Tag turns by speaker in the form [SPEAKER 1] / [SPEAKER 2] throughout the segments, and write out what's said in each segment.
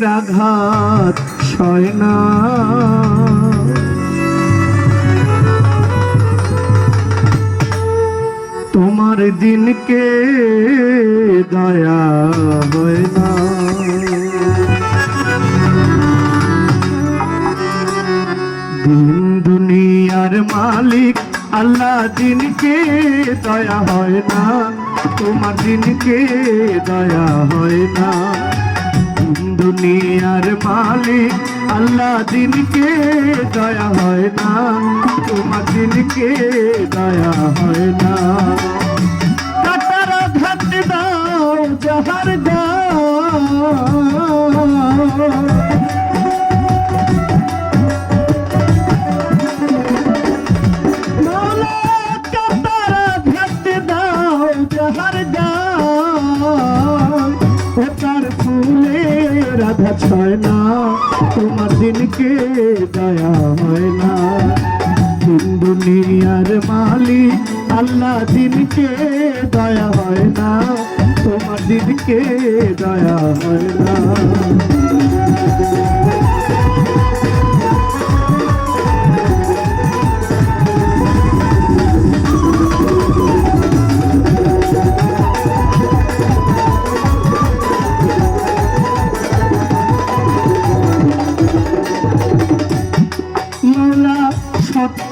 [SPEAKER 1] বুকের আঘাত সয় না। তোমার দিনকে দয়া হয় না। দিন দুনিয়ার মালিক আল্লাহ দিনকে দয়া হয় না। তোমার দিনকে দয়া হয় না। দুনিয়ার মালিক, আল্লাহ দিনকে দয়া হয় না, তোমার দিনকে দয়া হয় না। কাটার ঘাট দাও, যাহার দাও। মৌলা কাতারা দাও, যাহার ছয় না তোমার দিনকে দয়া হয় না দিন দুনিয়ার মালিক, আল্লাহ দিনকে দয়া হয় না তোমার দিনকে দয়া হয় না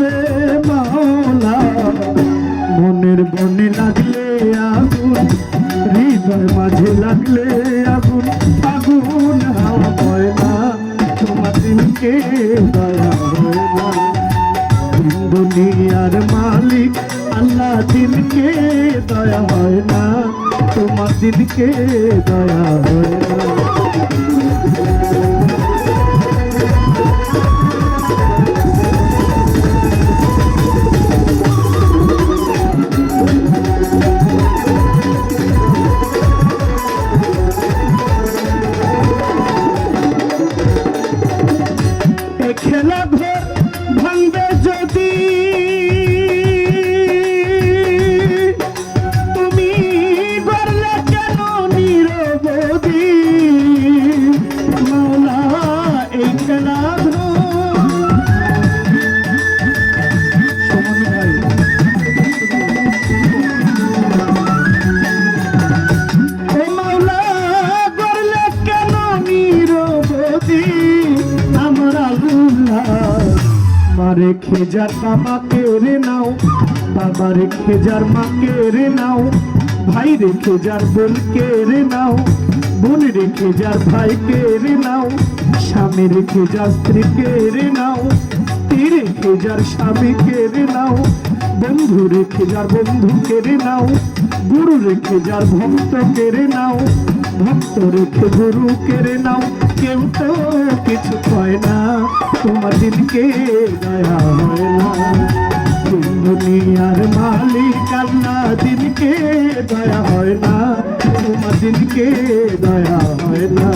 [SPEAKER 1] বলবে মাওলা। মনের বনে লাগলে আগুন, হৃদয় মাঝে লাগলে আগুন। আগুন হাওয়া হয় না, তোমার দয়া হয় না। দুনিয়ার মালিক, আল্লাহ দিনকে দয়া হয় না, তোমার দিনকে দয়া হয় না। মারে খেজার বাবাকে রে নাও বাবা রেখে যার মাকে রে নাও, ভাই রেখে যার বোনকে রে নাও, বোন রেখে যার ভাইকে রে নাও, স্বামী রেখে যার স্ত্রীকে রে নাও স্ত্রী রেখে যার স্বামীকে রে নাও, বন্ধু রেখে যার বন্ধুকে রে নাও, গুরু রেখে যার ভক্ত কেড়ে নাও ভক্ত রেখে গুরু কেড়ে নাও কেউ তো কিছু কয় না। তোমার দিনকে দয়া হয় না। দিন দুনিয়ার মালিক আল্লাহ দিনকে দয়া হয় না। তোমার দিনকে দয়া হয় না।